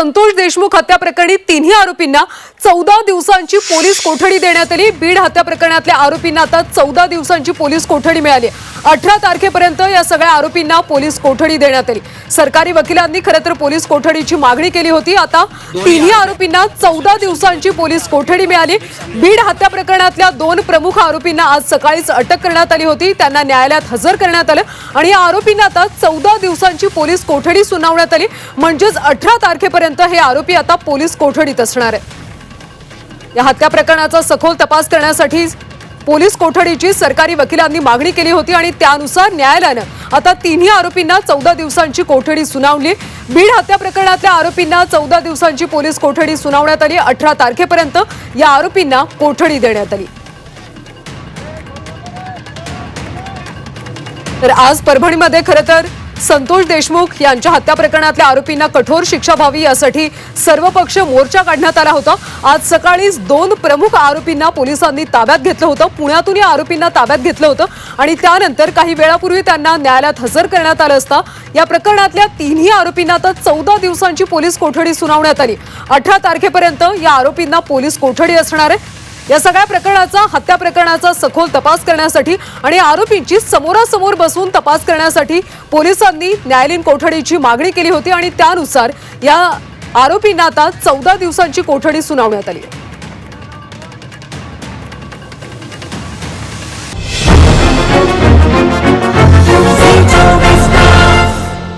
संतोष देशमुख हत्या प्रकरणी तिन्ही आरोपींना चौदा दिवसांची पोलीस कोठडी देण्यात आली. बीड हत्या प्रकरणातल्या आरोपींना आता चौदा दिवसांची पोलीस कोठडी मिळाली अठरा तारखेपर्यंत या सगळ्या आरोपींना पोलीस कोठडी देण्यात आली. सरकारी वकिलांनी खरं तर पोलीस कोठडीची मागणी केली होती. आता तिन्ही आरोपींना चौदा दिवसांची पोलीस कोठडी मिळाली. बीड हत्या प्रकरणातल्या दोन प्रमुख आरोपींना आज सकाळीच अटक करण्यात आली होती. त्यांना न्यायालयात हजर करण्यात आलं आणि या आरोपींना आता चौदा दिवसांची पोलीस कोठडी सुनावण्यात आली. म्हणजेच अठरा तारखेपर्यंत हे आरोपी आता पोलीस कोठडीत असणार आहे या हत्या प्रकरणाचा सखोल तपास करण्यासाठी पोलीस कोठडीची सरकारी वकिलांनी मागणी केली होती आणि त्यानुसार न्यायालयानं आता तिन्ही आरोपींना चौदा दिवसांची कोठडी सुनावली. बीड हत्या प्रकरणातल्या आरोपींना चौदा दिवसांची पोलीस कोठडी सुनावण्यात आली. अठरा तारखेपर्यंत या आरोपींना कोठडी देण्यात आली. तर आज परभणीमध्ये खरं तर संतोष देशमुख यांच्या हत्या प्रकरणातल्या आरोपींना कठोर शिक्षा व्हावी यासाठी सर्वपक्ष मोर्चा काढण्यात आला होता. आज सकाळीच दोन प्रमुख आरोपींना पोलिसांनी ताब्यात घेतलं होतं. पुण्यातून या आरोपींना ताब्यात घेतलं होतं आणि त्यानंतर काही वेळापूर्वी त्यांना न्यायालयात हजर करण्यात आलं असता. या प्रकरणातल्या तिन्ही आरोपींना तर चौदा दिवसांची पोलीस कोठडी सुनावण्यात आली. अठरा तारखेपर्यंत या आरोपींना पोलीस कोठडी असणार आहे. या सगळ्या प्रकरणाचा हत्या प्रकरणाचा सखोल तपास करण्यासाठी आणि आरोपींची समोरासमोर बसून तपास करण्यासाठी पोलिसांनी न्यायालयीन कोठडीची मागणी केली होती आणि त्यानुसार या आरोपींना आता चौदा दिवसांची कोठडी सुनावण्यात आली आहे.